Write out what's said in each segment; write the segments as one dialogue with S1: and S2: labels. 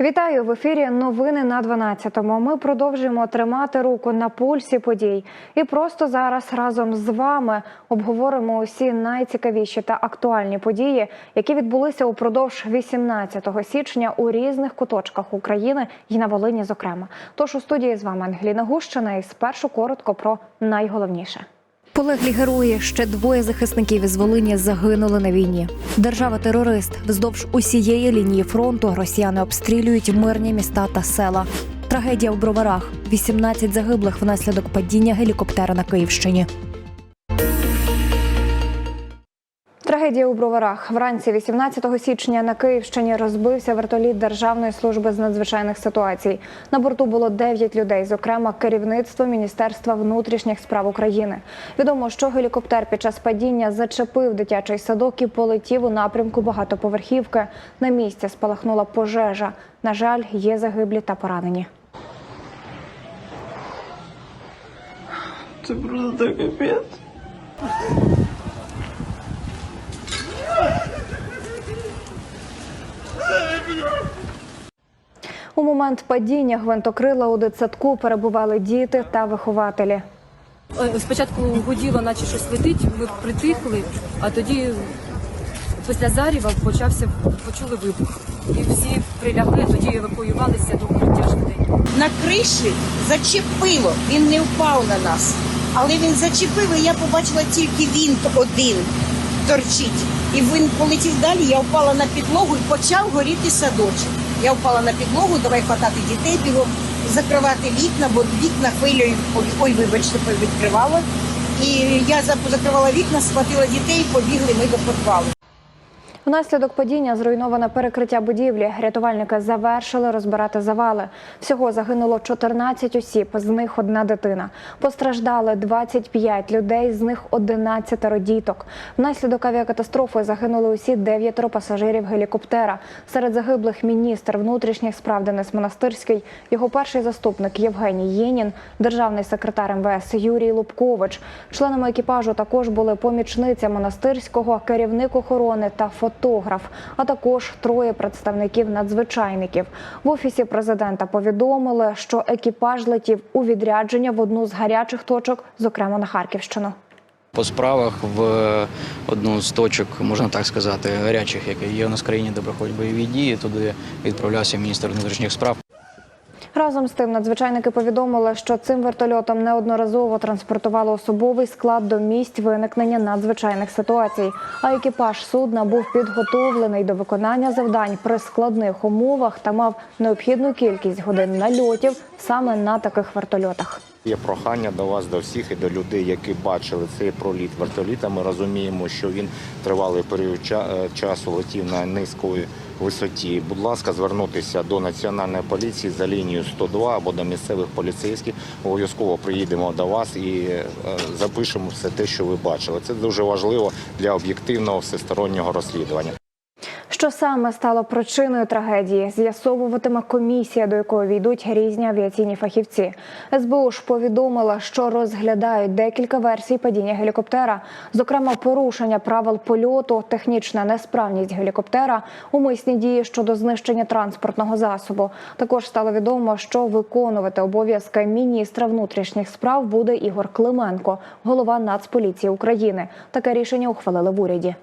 S1: Вітаю в ефірі. Новини на 12-му. Ми продовжуємо тримати руку на пульсі подій. І просто зараз разом з вами обговоримо усі найцікавіші та актуальні події, які відбулися упродовж 18 січня у різних куточках України і на Волині. Зокрема, тож у студії з вами Ангеліна Гущина і спершу коротко про найголовніше. Полеглі герої ще двоє захисників із Волині загинули на війні. Держава-терорист вздовж усієї лінії фронту росіяни обстрілюють мирні міста та села. Трагедія в броварах: 18 загиблих внаслідок падіння гелікоптера на Київщині. Трагедія у броварах вранці 18 січня на Київщині розбився вертоліт Державної служби з надзвичайних ситуацій. На борту було 9 людей, зокрема керівництво Міністерства внутрішніх справ України. Відомо, що гелікоптер під час падіння зачепив дитячий садок і полетів у напрямку багатоповерхівки. На місці спалахнула пожежа. На жаль, є загиблі та поранені.
S2: Це просто капець.
S1: У момент падіння гвинтокрила у дитсадку перебували діти та вихователі.
S3: Е, Спочатку гуділо, наче щось летить, ми притихли, а тоді після заріва почався, почули вибух. І всі прилягли, тоді евакуювалися до укриття швиденько.
S4: на криші зачепило. Він не впав на нас. Але він зачепив, і я побачила тільки він один торчить. І він полетів далі, я впала на підлогу і почав горіти садочок. Я впала на підлогу, давай хватати дітей, бігом закривати вікна, бо вікна хвилею, ой, вибачте, відкривала. І я закривала вікна, схватила дітей, побігли ми до підвалу.
S1: Внаслідок падіння зруйноване перекриття будівлі. Рятувальники завершили розбирати завали. Всього загинуло 14 осіб, з них одна дитина. Постраждали 25 людей, з них 11 діток. Внаслідок авіакатастрофи загинули усі дев'ятеро пасажирів гелікоптера. Серед загиблих міністр внутрішніх справ Денис Монастирський, його перший заступник Євгеній Єнін, державний секретар МВС Юрій Лубкович. Членами екіпажу також були помічниця монастирського, керівник охорони та фотограф, а також троє представників надзвичайників. В офісі президента повідомили, що екіпаж летів у відрядження в одну з гарячих точок, зокрема на Харківщину.
S5: По справах в одну з точок, можна так сказати, гарячих, які є у нас в країні, де проходять бойові дії. Туди відправлявся міністр внутрішніх справ.
S1: Разом з тим, надзвичайники повідомили, що цим вертольотом неодноразово транспортували особовий склад до місць виникнення надзвичайних ситуацій. А екіпаж судна був підготовлений до виконання завдань при складних умовах та мав необхідну кількість годин нальотів саме на таких вертольотах.
S6: Є прохання до вас, до всіх і до людей, які бачили цей проліт вертоліта. Ми розуміємо, що він тривалий період е, часу летів на низької висоті. Будь ласка, звернутися до національної поліції за лінією 102 або до місцевих поліцейських. Обов'язково приїдемо до вас і е, запишемо все те, що ви бачили. Це дуже важливо для об'єктивного всестороннього розслідування.
S1: Що саме стало причиною трагедії, з'ясовуватиме комісія, до якої війдуть різні авіаційні фахівці. СБУ ж повідомила, що розглядають декілька версій падіння гелікоптера, зокрема порушення правил польоту, технічна несправність гелікоптера, умисні дії щодо знищення транспортного засобу. Також стало відомо, що виконувати обов'язки міністра внутрішніх справ буде Ігор Клименко, голова Нацполіції України. Таке рішення ухвалили в уряді.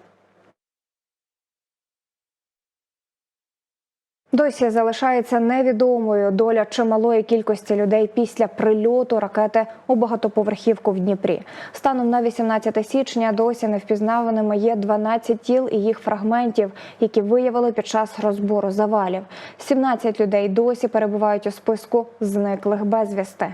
S1: Досі залишається невідомою доля чималої кількості людей після прильоту ракети у багатоповерхівку в Дніпрі. Станом на 18 січня досі невпізнаваними є 12 тіл і їх фрагментів, які виявили під час розбору завалів. 17 людей досі перебувають у списку зниклих безвісти.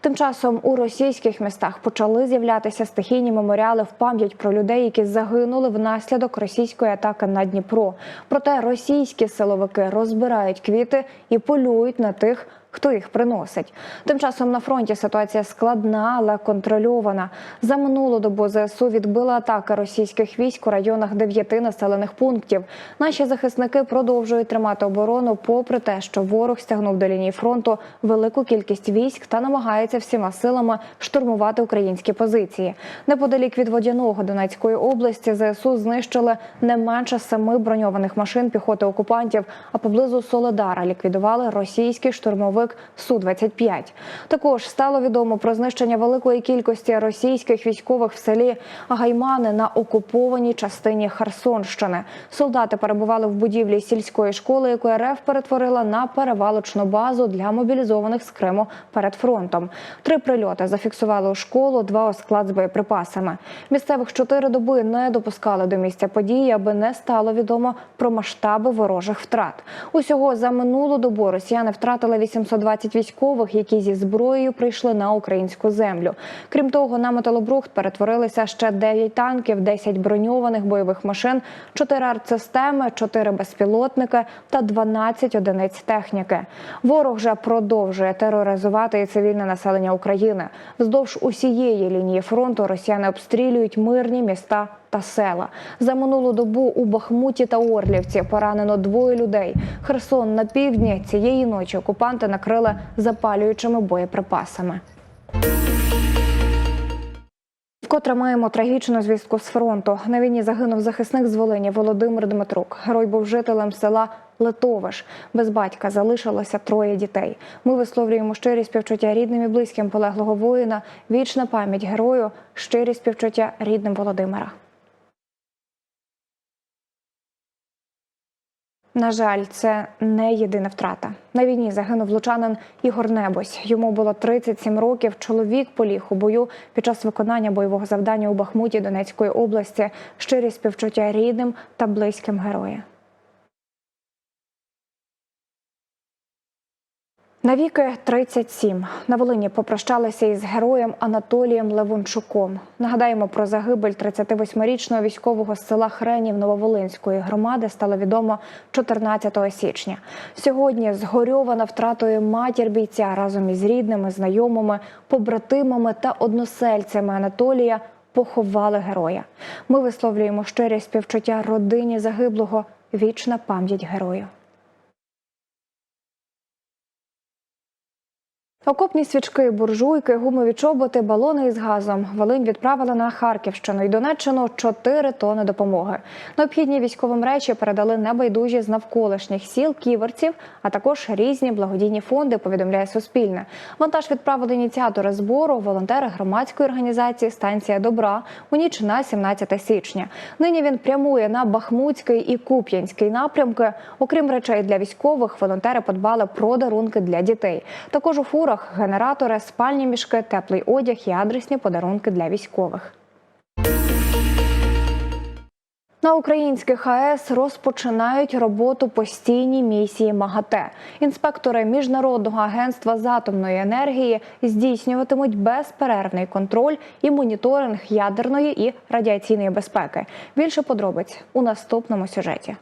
S1: Тим часом у російських містах почали з'являтися стихійні меморіали в пам'ять про людей, які загинули внаслідок російської атаки на Дніпро. Проте російські силовики розбирають квіти і полюють на тих, хто їх приносить. Тим часом на фронті ситуація складна, але контрольована. За минулу добу ЗСУ відбили атаки російських військ у районах дев'яти населених пунктів. Наші захисники продовжують тримати оборону, попри те, що ворог стягнув до лінії фронту велику кількість військ та намагається всіма силами штурмувати українські позиції. Неподалік від водяного Донецької області ЗСУ знищили не менше семи броньованих машин піхоти окупантів, а поблизу Солодара ліквідували російський штурмовик Су 25 Також стало відомо про знищення великої кількості російських військових в селі Гаймани на окупованій частині Херсонщини. Солдати перебували в будівлі сільської школи, яку РФ перетворила на перевалочну базу для мобілізованих з Криму перед фронтом. Три прильоти зафіксували у школу, два у склад з боєприпасами. Місцевих чотири доби не допускали до місця події, аби не стало відомо про масштаби ворожих втрат. Усього за минулу добу росіяни втратили 820 військових, які зі зброєю прийшли на українську землю. Крім того, на металобрухт перетворилися ще 9 танків, 10 броньованих бойових машин, 4 артсистеми, 4 безпілотники та 12 одиниць техніки. Ворог же продовжує тероризувати цивільне населення України. Вздовж усієї лінії фронту росіяни обстрілюють мирні міста та села. За минулу добу у Бахмуті та Орлівці поранено двоє людей. Херсон на півдні цієї ночі окупанти накрили запалюючими боєприпасами. Вкотре маємо трагічну звістку з фронту. На війні загинув захисник з Волині Володимир Дмитрук. Герой був жителем села Литовиш. Без батька залишилося троє дітей. Ми висловлюємо щирі співчуття рідним і близьким полеглого воїна. Вічна пам'ять герою, щирі співчуття рідним Володимира. На жаль, це не єдина втрата. На війні загинув лучанин Ігор Небось. Йому було 37 років. Чоловік поліг у бою під час виконання бойового завдання у Бахмуті Донецької області. Щирі співчуття рідним та близьким героя. Навіки 37. На Волині попрощалися із героєм Анатолієм Левончуком. Нагадаємо про загибель 38-річного військового з села Хренів Нововолинської громади стало відомо 14 січня. Сьогодні згорьована втратою матір бійця разом із рідними, знайомими, побратимами та односельцями Анатолія поховали героя. Ми висловлюємо щирі співчуття родині загиблого. Вічна пам'ять герою. Окопні свічки, буржуйки, гумові чоботи, балони із газом. Волинь відправила на Харківщину і Донеччину 4 тони допомоги. Необхідні військовим речі передали небайдужі з навколишніх сіл ківерців, а також різні благодійні фонди. Повідомляє Суспільне. Вантаж відправили ініціатори збору, волонтери громадської організації Станція добра у ніч на 17 січня. Нині він прямує на Бахмутський і Куп'янський напрямки. Окрім речей для військових, волонтери подбали про дарунки для дітей. Також у фурах генератори, спальні мішки, теплий одяг і адресні подарунки для військових. На українських АЕС розпочинають роботу постійні місії МАГАТЕ. Інспектори міжнародного агентства з атомної енергії здійснюватимуть безперервний контроль і моніторинг ядерної і радіаційної безпеки. Більше подробиць у наступному сюжеті.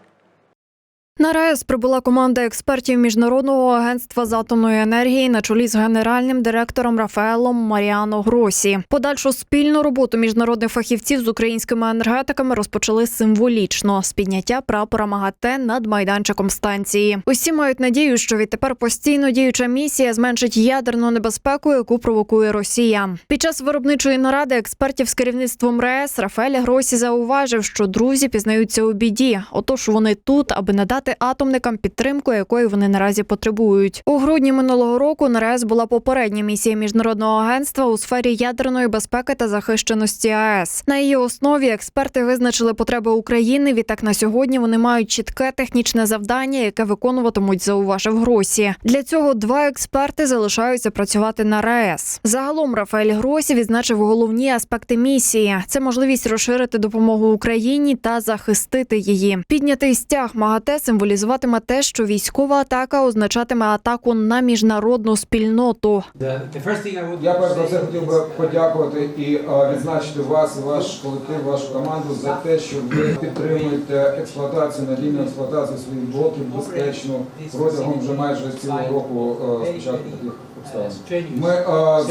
S7: На РАЕС прибула команда експертів міжнародного агентства з атомної енергії на чолі з генеральним директором Рафаелом Маріано Гросі. Подальшу спільну роботу міжнародних фахівців з українськими енергетиками розпочали символічно з підняття прапора МАГАТЕ над майданчиком станції. Усі мають надію, що відтепер постійно діюча місія зменшить ядерну небезпеку, яку провокує Росія. Під час виробничої наради експертів з керівництвом РАЕС Рафаель Гросі зауважив, що друзі пізнаються у біді. Отож вони тут, аби надати атомникам підтримку, якої вони наразі потребують. У грудні минулого року на РАЕС була попередня місія міжнародного агентства у сфері ядерної безпеки та захищеності АЕС. На її основі експерти визначили потреби України. Відтак на сьогодні вони мають чітке технічне завдання, яке виконуватимуть, зауважив Гросі. Для цього два експерти залишаються працювати на РАЕС. Загалом Рафаель Гросі відзначив головні аспекти місії: це можливість розширити допомогу Україні та захистити її. Піднятий стяг МАГАТЕ символізуватиме те, що військова атака означатиме атаку на міжнародну спільноту.
S8: Я перш за все хотів би подякувати і е, відзначити вас, ваш колектив, вашу команду за те, що ви підтримуєте експлуатацію надійну експлуатацію своїх блоків безпечно протягом вже майже цілого року спочатку таких обставин. Ми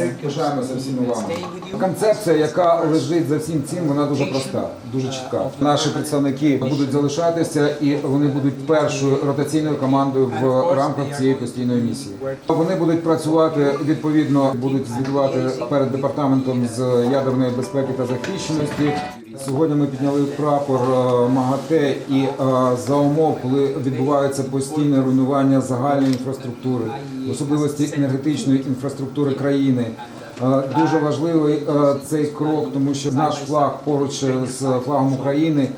S8: е, пишаємося всіми вами. Концепція, яка лежить за всім цим, вона дуже проста, дуже чітка. Наші представники будуть залишатися і вони будуть першою ротаційною командою в рамках цієї постійної місії. Вони будуть працювати відповідно, будуть звітувати перед департаментом з ядерної безпеки та захищеності. Сьогодні ми підняли прапор е, МАГАТЕ і е, за умов, коли відбувається постійне руйнування загальної інфраструктури, особливості енергетичної інфраструктури країни. Е, Дуже важливий цей крок, тому що наш флаг поруч з флагом України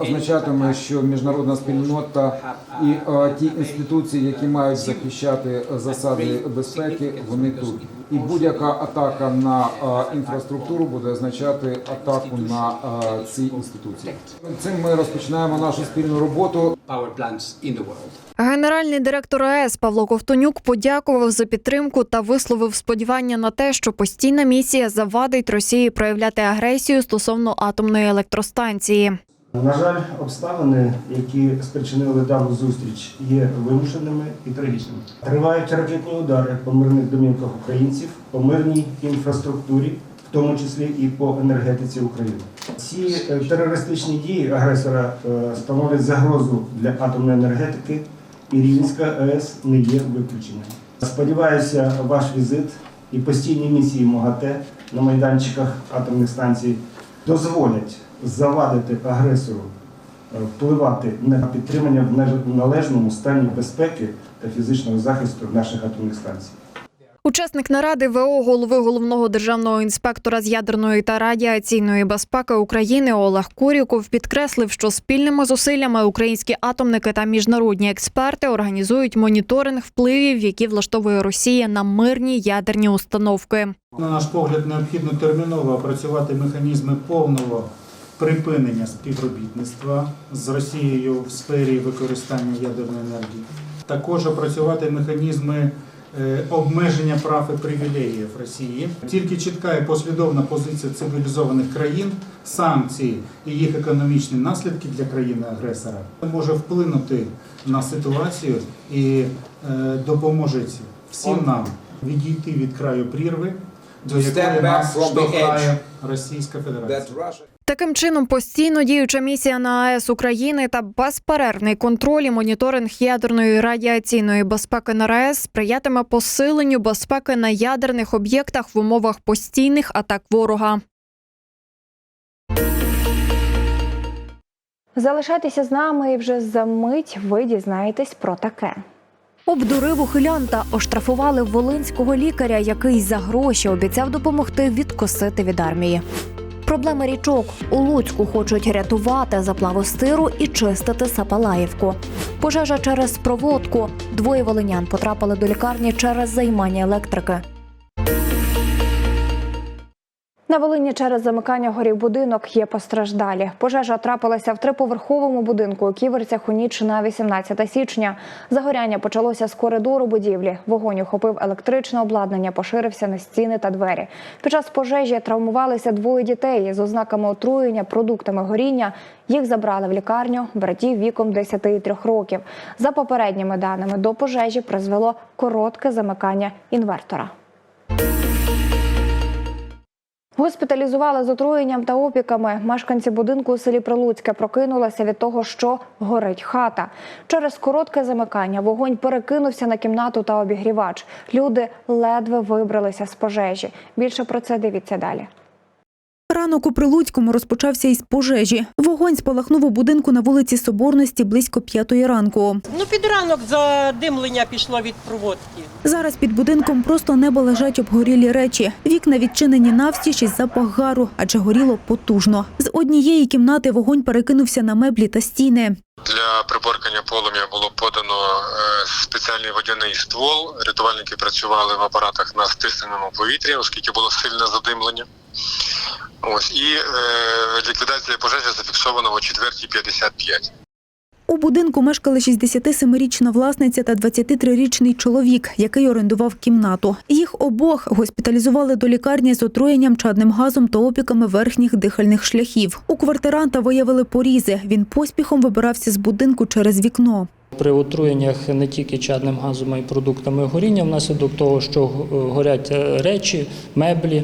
S8: означатиме, що міжнародна спільнота і ті інституції, які мають захищати засади безпеки, вони тут. І будь-яка атака на інфраструктуру буде означати атаку на ці інституції. Цим ми розпочинаємо нашу спільну роботу.
S7: Генеральний директор АЕС Павло Ковтонюк подякував за підтримку та висловив сподівання на те, що постійна місія завадить Росії проявляти агресію стосовно атомної електростанції.
S9: На жаль, обставини, які спричинили дану зустріч, є вимушеними і трагічними. Тривають ракетні удари по мирних домівках українців, по мирній інфраструктурі, в тому числі і по енергетиці України. Ці е, терористичні дії агресора е, становлять загрозу для атомної енергетики, і Рівненська АЕС не є виключенням. Сподіваюся, ваш візит і постійні місії МОГАТЕ на майданчиках атомних станцій дозволять завадити агресору е, впливати на підтримання в належному стані безпеки та фізичного захисту наших атомних станцій.
S7: Учасник наради ВО голови головного державного інспектора з ядерної та радіаційної безпеки України Олег Куріков підкреслив, що спільними зусиллями українські атомники та міжнародні експерти організують моніторинг впливів, які влаштовує Росія на мирні ядерні установки.
S10: На наш погляд, необхідно терміново опрацювати механізми повного припинення співробітництва з Росією в сфері використання ядерної енергії. Також опрацювати механізми е, обмеження прав і привілеїв Росії. Тільки чітка і послідовна позиція цивілізованих країн, санкції і їх економічні наслідки для країни-агресора може вплинути на ситуацію і е, допоможе всім нам відійти від краю прірви, до якої нас штовхає Російська Федерація.
S7: Таким чином, постійно діюча місія на АЕС України та безперервний контроль і моніторинг ядерної радіаційної безпеки на РАЕС сприятиме посиленню безпеки на ядерних об'єктах в умовах постійних атак ворога.
S1: Залишайтеся з нами і вже за мить ви дізнаєтесь про таке.
S7: Обдурив ухилянта, оштрафували волинського лікаря, який за гроші обіцяв допомогти відкосити від армії. Проблеми річок у Луцьку хочуть рятувати заплаву стиру і чистити Сапалаївку. Пожежа через проводку. Двоє волинян потрапили до лікарні через займання електрики.
S1: На Волині через замикання горів будинок є постраждалі. Пожежа трапилася в триповерховому будинку у Ківерцях у ніч на 18 січня. Загоряння почалося з коридору будівлі. Вогонь охопив електричне обладнання, поширився на стіни та двері. Під час пожежі травмувалися двоє дітей з ознаками отруєння продуктами горіння. Їх забрали в лікарню братів віком 10 і 3 років. За попередніми даними до пожежі призвело коротке замикання інвертора. Госпіталізували з отруєнням та опіками. Мешканці будинку у селі Прилуцьке прокинулися від того, що горить хата. Через коротке замикання вогонь перекинувся на кімнату та обігрівач. Люди ледве вибралися з пожежі. Більше про це дивіться далі.
S11: Ранок у Прилуцькому розпочався із пожежі. Вогонь спалахнув у будинку на вулиці Соборності близько п'ятої ранку.
S4: Ну під ранок задимлення пішло від проводки.
S11: Зараз під будинком просто небо лежать обгорілі речі. Вікна відчинені навстіж із запах гару, адже горіло потужно. З однієї кімнати вогонь перекинувся на меблі та стіни.
S12: Для приборкання полум'я було подано е, спеціальний водяний ствол. Рятувальники працювали в апаратах на стисненому повітрі, оскільки було сильне задимлення. Ось і е, ліквідація пожежі зафіксована о 4.55.
S11: У будинку мешкали 67-річна власниця та 23-річний чоловік, який орендував кімнату. Їх обох госпіталізували до лікарні з отруєнням чадним газом та опіками верхніх дихальних шляхів. У квартиранта виявили порізи. Він поспіхом вибирався з будинку через вікно.
S13: При отруєннях не тільки чадним газом, а й продуктами горіння, внаслідок того, що горять е, речі, меблі,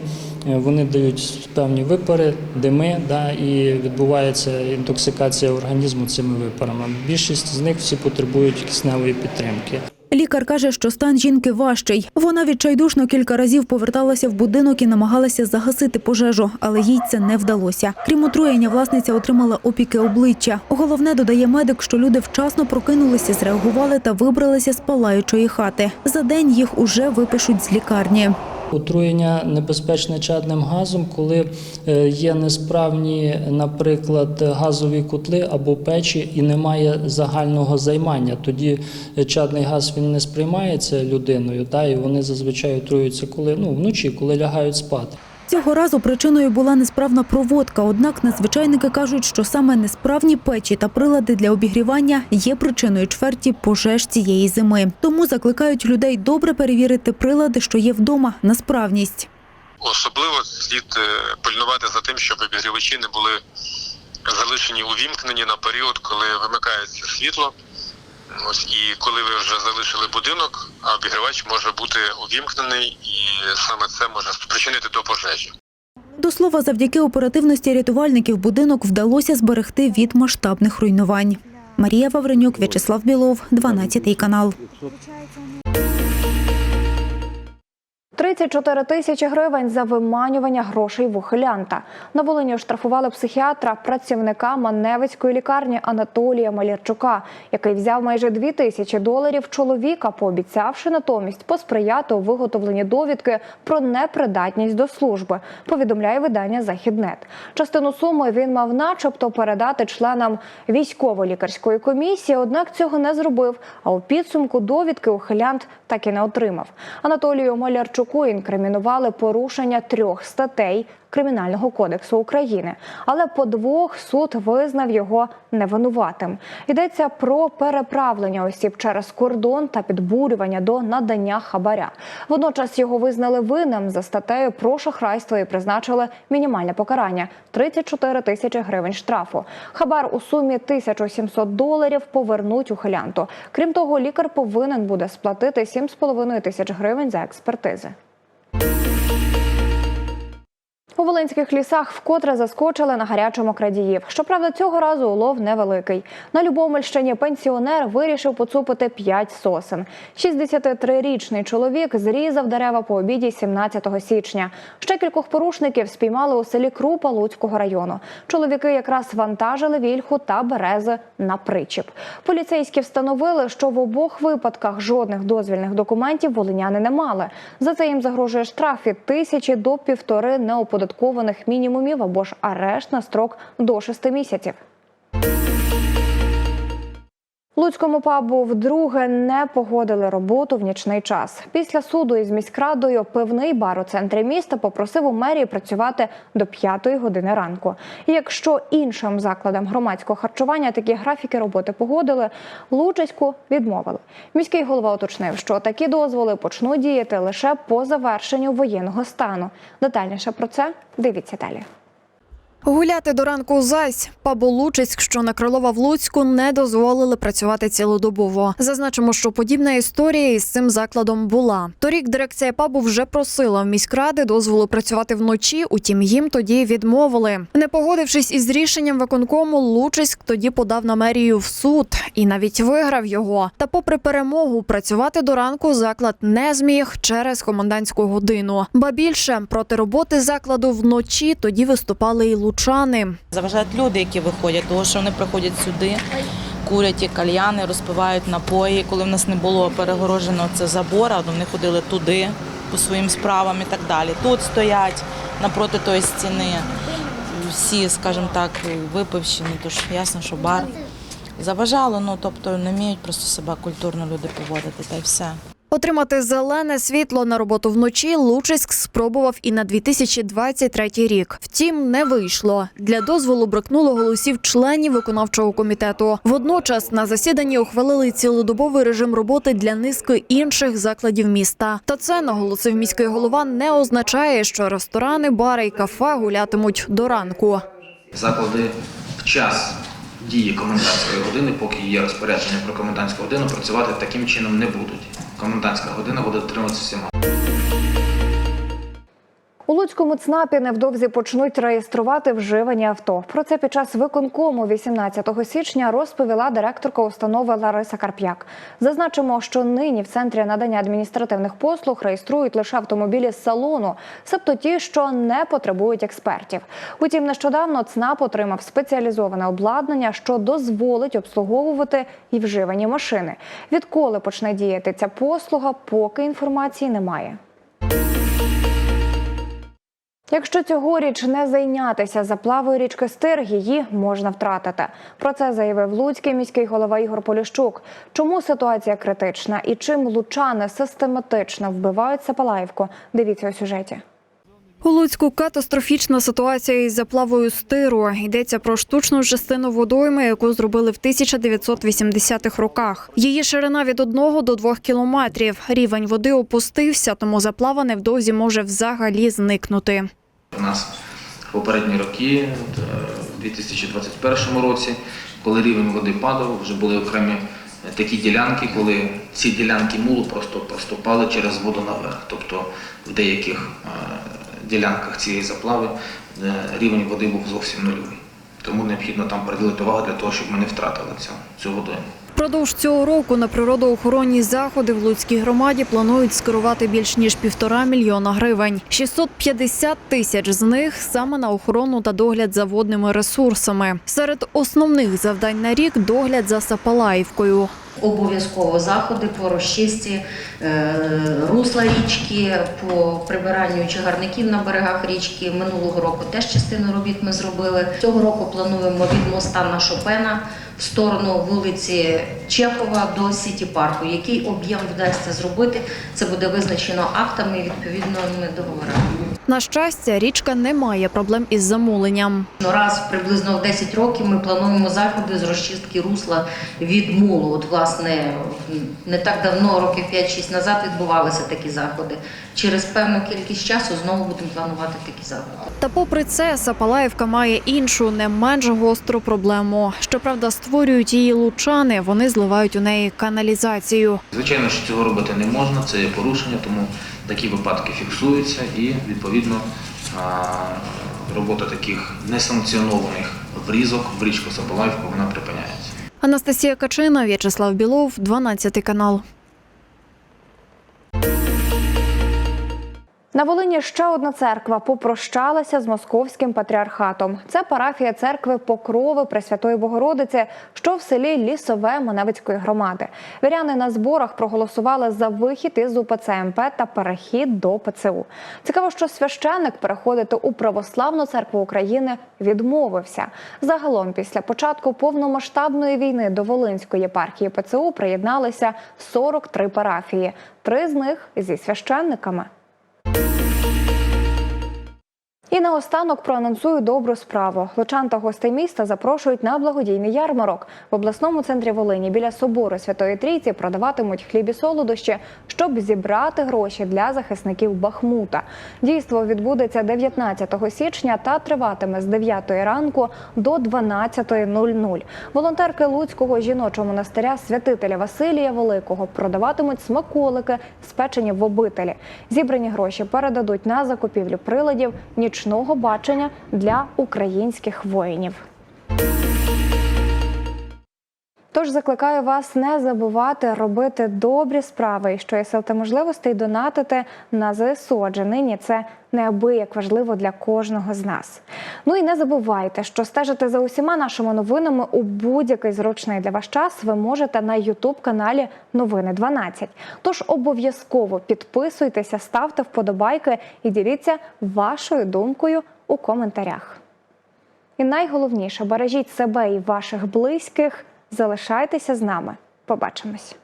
S13: е, вони дають певні випари, дими, да, і відбувається інтоксикація організму цими випарами. Більшість з них всі потребують кисневої підтримки.
S11: Лікар каже, що стан жінки важчий. Вона відчайдушно кілька разів поверталася в будинок і намагалася загасити пожежу, але їй це не вдалося. Крім отруєння, власниця отримала опіки обличчя. Головне, додає медик, що люди вчасно прокинулися, зреагували та вибралися з палаючої хати. За день їх уже випишуть з лікарні.
S13: Отруєння небезпечне чадним газом, коли е, є несправні, наприклад, газові котли або печі і немає загального займання. Тоді е, чадний газ він не сприймається людиною, та, і вони зазвичай отруються коли ну, вночі, коли лягають спати.
S11: Цього разу причиною була несправна проводка. Однак надзвичайники кажуть, що саме несправні печі та прилади для обігрівання є причиною чверті пожеж цієї зими. Тому закликають людей добре перевірити прилади, що є вдома, на справність.
S12: Особливо слід е, пильнувати за тим, щоб обігрівачі не були залишені увімкнені на період, коли вимикається світло. Ось і коли ви вже залишили будинок, а обігрівач може бути увімкнений, і саме це може спричинити до пожежі.
S11: До слова, завдяки оперативності рятувальників будинок вдалося зберегти від масштабних руйнувань. Марія Вавренюк, В'ячеслав Білов, 12 канал.
S1: 34 тисячі гривень за виманювання грошей в ухилянта. На Волині оштрафували психіатра, працівника Маневицької лікарні Анатолія Малярчука, який взяв майже 2 тисячі доларів чоловіка, пообіцявши натомість посприяти у виготовленні довідки про непридатність до служби. Повідомляє видання Західнет. Частину суми він мав, начебто, передати членам військово-лікарської комісії, однак цього не зробив. А у підсумку довідки ухилянт так і не отримав. Анатолію Малярчуку інкримінували порушення трьох статей Кримінального кодексу України, але по двох суд визнав його невинуватим. Йдеться про переправлення осіб через кордон та підбурювання до надання хабаря. Водночас його визнали винним за статтею про шахрайство і призначили мінімальне покарання 34 тисячі гривень штрафу. Хабар у сумі 1700 доларів повернуть ухилянту. Крім того, лікар повинен буде сплатити 7,5 тисяч гривень за експертизи. У Волинських лісах вкотре заскочили на гарячому крадіїв. Щоправда, цього разу улов невеликий. На Любомельщині пенсіонер вирішив поцупити 5 сосен. 63-річний чоловік зрізав дерева по обіді 17 січня. Ще кількох порушників спіймали у селі Крупа Луцького району. Чоловіки якраз вантажили вільху та берези на причіп. Поліцейські встановили, що в обох випадках жодних дозвільних документів волиняни не мали. За це їм загрожує штраф від тисячі до півтори неоподаткованих мінімумів або ж арешт на строк до шести місяців. Луцькому пабу вдруге не погодили роботу в нічний час. Після суду із міськрадою пивний бар у центрі міста попросив у мерії працювати до п'ятої години ранку. Якщо іншим закладам громадського харчування такі графіки роботи погодили, Лучиську відмовили. Міський голова уточнив, що такі дозволи почнуть діяти лише по завершенню воєнного стану. Детальніше про це дивіться далі.
S7: Гуляти до ранку зась. Пабу Лучиськ, що на Крилова в Луцьку, не дозволили працювати цілодобово. Зазначимо, що подібна історія із цим закладом була. Торік дирекція пабу вже просила в міськради дозволу працювати вночі, утім їм тоді відмовили. Не погодившись із рішенням виконкому, Лучиськ тоді подав на мерію в суд і навіть виграв його. Та, попри перемогу, працювати до ранку заклад не зміг через комендантську годину. Ба більше проти роботи закладу вночі тоді виступали і лучани.
S14: Заважають люди, які виходять, тому що вони приходять сюди, курять і кальяни, розпивають напої. Коли в нас не було перегорожено це забора, вони ходили туди по своїм справам і так далі. Тут стоять напроти тої стіни. Всі, скажімо так, випившені, тож ясно, що бар заважало, ну тобто не вміють просто себе культурно люди поводити, та й все.
S7: Отримати зелене світло на роботу вночі Лучиськ спробував і на 2023 рік. Втім, не вийшло. Для дозволу бракнуло голосів членів виконавчого комітету. Водночас на засіданні ухвалили цілодобовий режим роботи для низки інших закладів міста. Та це наголосив міський голова. Не означає, що ресторани, бари і кафе гулятимуть до ранку.
S15: Заклади в час дії комендантської години, поки є розпорядження про комендантську годину, працювати таким чином не будуть. Комендантська година буде дотримуватися всіма.
S1: У Луцькому ЦНАПі невдовзі почнуть реєструвати вживані авто. Про це під час виконкому 18 січня розповіла директорка установи Лариса Карп'як. Зазначимо, що нині в центрі надання адміністративних послуг реєструють лише автомобілі з салону, себто ті, що не потребують експертів. Утім, нещодавно ЦНАП отримав спеціалізоване обладнання, що дозволить обслуговувати і вживані машини. Відколи почне діяти ця послуга, поки інформації немає. Якщо цьогоріч не зайнятися заплавою річки Стир, її можна втратити. Про це заявив Луцький міський голова Ігор Поліщук. Чому ситуація критична і чим лучани систематично вбивають Сапалаївку? Дивіться у сюжеті.
S7: У Луцьку катастрофічна ситуація із заплавою стиру. Йдеться про штучну частину водойми, яку зробили в 1980-х роках. Її ширина від 1 до 2 кілометрів. Рівень води опустився, тому заплава невдовзі може взагалі зникнути.
S15: У нас в попередні роки, е, в 2021 році, коли рівень води падав, вже були окремі е, такі ділянки, коли ці ділянки мулу просто проступали через воду наверх. Тобто в деяких е, ділянках цієї заплави рівень води був зовсім нульовий. Тому необхідно там приділити увагу для того, щоб ми не втратили цю, цю водойму.
S7: Продовж цього року на природоохоронні заходи в Луцькій громаді планують скерувати більш ніж півтора мільйона гривень. 650 тисяч з них саме на охорону та догляд за водними ресурсами. Серед основних завдань на рік догляд за Сапалаївкою.
S16: Обов'язково заходи по розчистці е, русла річки, по прибиранню чагарників на берегах річки. Минулого року теж частину робіт ми зробили. Цього року плануємо від моста на Шопена сторону вулиці Чехова до Сіті парку. Який об'єм вдасться зробити, це буде визначено актами і відповідними договорами.
S7: На щастя, річка не має проблем із замуленням.
S16: Ну, Раз приблизно в 10 років ми плануємо заходи з розчистки русла від мулу. От, власне, не так давно, років 5-6 назад, відбувалися такі заходи. Через певну кількість часу знову будемо планувати такі заходи.
S7: Та попри це, Сапалаївка має іншу, не менш гостру проблему. Щоправда, створюють її лучани, вони зливають у неї каналізацію.
S15: Звичайно, що цього робити не можна, це є порушення, тому такі випадки фіксуються і відповідно робота таких несанкціонованих врізок в річку Соболаївку вона припиняється.
S7: Анастасія Качина, В'ячеслав Білов, 12 канал.
S1: На Волині ще одна церква попрощалася з московським патріархатом. Це парафія церкви Покрови Пресвятої Богородиці, що в селі Лісове Маневицької громади. Віряни на зборах проголосували за вихід із УПЦ МП та перехід до ПЦУ. Цікаво, що священник переходити у православну церкву України відмовився. Загалом, після початку повномасштабної війни до Волинської єпархії ПЦУ приєдналися 43 парафії. Три з них зі священниками. І наостанок проанонсую добру справу. Лучан та гостей міста запрошують на благодійний ярмарок. В обласному центрі Волині біля собору Святої Трійці продаватимуть хліб і солодощі, щоб зібрати гроші для захисників Бахмута. Дійство відбудеться 19 січня та триватиме з 9 ранку до 12.00. Волонтерки Луцького жіночого монастиря святителя Василія Великого продаватимуть смаколики, спечені в обителі. Зібрані гроші передадуть на закупівлю приладів нічного бачення для українських воїнів. Тож закликаю вас не забувати робити добрі справи і що та можливостей донатити на ЗСУ, адже нині це неабияк важливо для кожного з нас. Ну і не забувайте, що стежити за усіма нашими новинами у будь-який зручний для вас час ви можете на Ютуб каналі Новини 12. Тож обов'язково підписуйтеся, ставте вподобайки і діліться вашою думкою у коментарях. І найголовніше бережіть себе і ваших близьких. Залишайтеся з нами. Побачимось.